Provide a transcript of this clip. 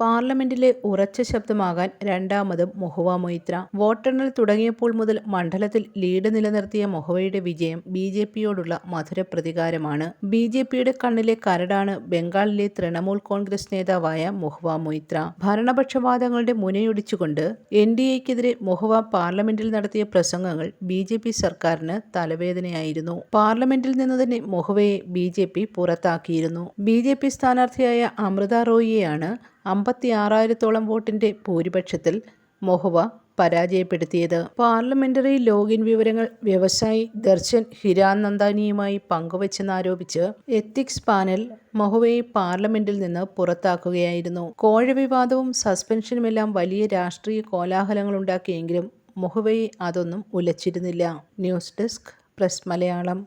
പാർലമെന്റിലെ ഉറച്ച ശബ്ദമാകാൻ രണ്ടാമതും മൊഹുവ മൊയ്ത്ര. വോട്ടെണ്ണൽ തുടങ്ങിയപ്പോൾ മുതൽ മണ്ഡലത്തിൽ ലീഡ് നിലനിർത്തിയ മൊഹുവയുടെ വിജയം ബി ജെ പിയോടുള്ള മധുര പ്രതികാരമാണ്. ബി ജെ പിയുടെ കണ്ണിലെ കരടാണ് ബംഗാളിലെ തൃണമൂൽ കോൺഗ്രസ് നേതാവായ മൊഹുവ മൊയ്ത്ര. ഭരണപക്ഷവാദങ്ങളുടെ മുനയൊടിച്ചുകൊണ്ട് എൻ ഡി എക്കെതിരെ മൊഹുവ പാർലമെന്റിൽ നടത്തിയ പ്രസംഗങ്ങൾ ബി ജെ പി സർക്കാരിന് തലവേദനയായിരുന്നു. പാർലമെന്റിൽ നിന്ന് തന്നെ മൊഹുവയെ ബി ജെ പി പുറത്താക്കിയിരുന്നു. ബി ജെ പി സ്ഥാനാർത്ഥിയായ അമൃത റോയിയെയാണ് അമ്പത്തി ആറായിരത്തോളം വോട്ടിന്റെ ഭൂരിപക്ഷത്തിൽ മൊഹുവ പരാജയപ്പെടുത്തിയത്. പാർലമെന്ററി ലോഗിൻ വിവരങ്ങൾ വ്യവസായി ദർശൻ ഹിരാനന്ദാനിയുമായി പങ്കുവച്ചെന്നാരോപിച്ച് എത്തിക്സ് പാനൽ മൊഹുവയെ പാർലമെന്റിൽ നിന്ന് പുറത്താക്കുകയായിരുന്നു. കോഴ വിവാദവും സസ്പെൻഷനുമെല്ലാം വലിയ രാഷ്ട്രീയ കോലാഹലങ്ങളുണ്ടാക്കിയെങ്കിലും മൊഹുവയെ അതൊന്നും ഉലച്ചിരുന്നില്ല. News desk press Malayalam.